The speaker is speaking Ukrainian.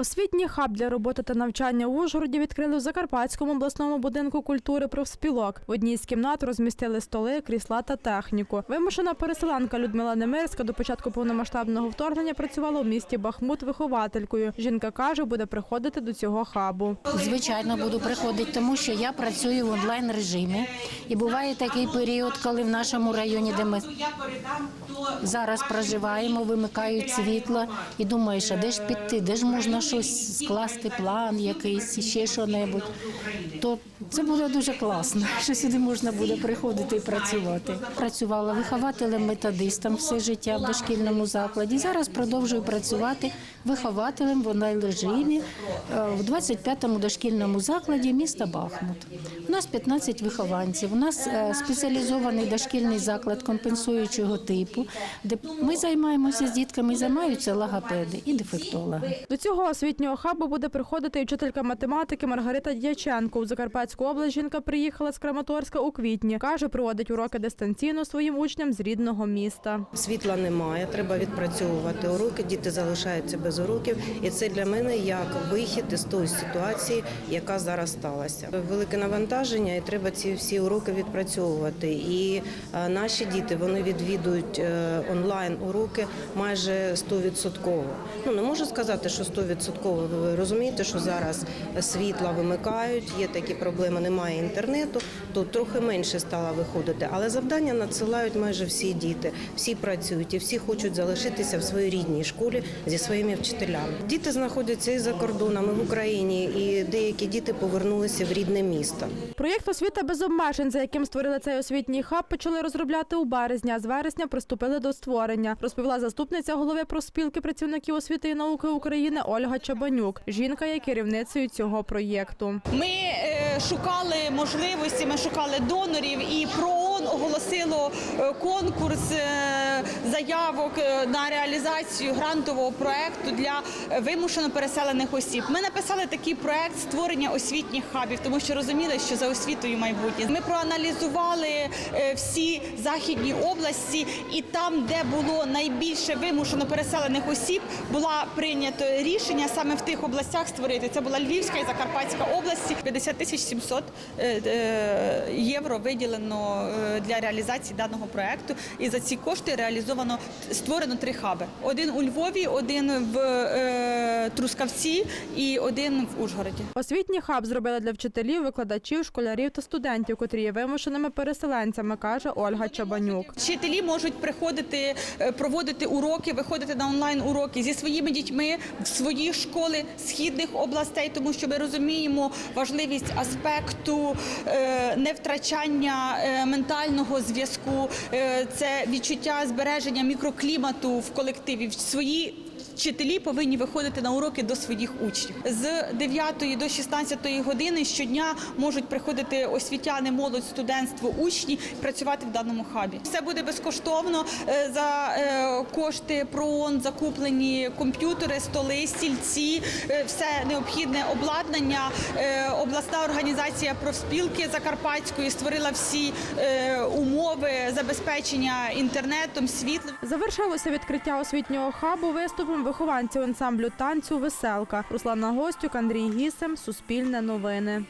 Освітній хаб для роботи та навчання в Ужгороді відкрили в Закарпатському обласному будинку культури профспілок. В одній з кімнат розмістили столи, крісла та техніку. Вимушена переселенка Людмила Немирська до початку повномасштабного вторгнення працювала у місті Бахмут вихователькою. Жінка каже, буде приходити до цього хабу. Звичайно, буду приходити, тому що я працюю в онлайн режимі. І буває такий період, коли в нашому районі, де ми зараз проживаємо, вимикають світло, і думаєш, а де ж піти, де ж можна щось скласти, план якийсь, ще що-небудь. То це буде дуже класно, що сюди можна буде приходити і працювати. Працювала вихователем, методистом все життя в дошкільному закладі. Зараз продовжую працювати вихователем в онлайн режимі е, в 25-му дошкільному закладі міста Бахмут. У нас 15 вихованців. У нас е, спеціалізований дошкільний заклад компенсуючого типу, де ми займаємося з дітками, займаються логопеди і дефектологи. До цього освітнього хабу буде приходити вчителька математики Маргарита Дяченко. У Закарпатську область жінка приїхала з Краматорська у квітні. Каже, проводить уроки дистанційно своїм учням з рідного міста. Світла немає, треба відпрацьовувати уроки. Діти залишаються без уроків, і це для мене як вихід із тої ситуації, яка зараз сталася. Велике навантаження, і треба ці всі уроки відпрацьовувати. І е, наші діти вони відвідують е, онлайн уроки майже 100%. Ну не можу сказати, що 100%. Ви розумієте, що зараз світла вимикають, є такі проблеми, немає інтернету, то трохи менше стало виходити. Але завдання надсилають майже всі діти, всі працюють і всі хочуть залишитися в своїй рідній школі зі своїми вчителями. Діти знаходяться і за кордонами в Україні, і деякі діти повернулися в рідне місто. Проєкт освіта без обмежень, за яким створили цей освітній хаб, почали розробляти у березні, а з вересня приступили до створення, розповіла заступниця голови профспілки працівників освіти і науки України Ольга Чабанюк. Жінка є керівницею цього проєкту. Ми е, шукали можливості, ми шукали донорів, і ПРООН оголосило е, конкурс е, заявок е, на реалізацію грантового проекту для е, вимушено переселених осіб. Ми написали такий проект створення освітніх хабів, тому що розуміли, що за освітою майбутнє. Ми проаналізували е, всі західні області, і там, де було найбільше вимушено переселених осіб, була прийнято рішення саме в тих областях створити. Це була Львівська і Закарпатська області. 50 тисяч 700 е, е, євро виділено для реалізації даного проекту. І за ці кошти реалізовано створено три хаби: один у Львові, один в е, Трускавці і один в Ужгороді. Освітній хаб зробили для вчителів, викладачів, школярів та студентів, котрі є вимушеними переселенцями, каже Ольга Чабанюк. Вчителі можуть приходити, е, проводити уроки, виходити на онлайн уроки зі своїми дітьми в свої школи східних областей, тому що ми розуміємо важливість аспекту е, невтрачання е, ментального зв'язку, це відчуття збереження мікроклімату в колективі. в Свої Вчителі повинні виходити на уроки до своїх учнів з 9 до 16 години щодня можуть приходити освітяни, молодь, студентство, учні працювати в даному хабі. Все буде безкоштовно е, за е, кошти ПРООН, закуплені комп'ютери, столи, стільці, е, все необхідне обладнання. Обласна організація профспілки Закарпатської створила всі умови забезпечення інтернетом, світлом. Завершилося відкриття освітнього хабу виступом вихованців ансамблю танцю Веселка. Руслана Гостюк, Андрій Гісем, Суспільне новини.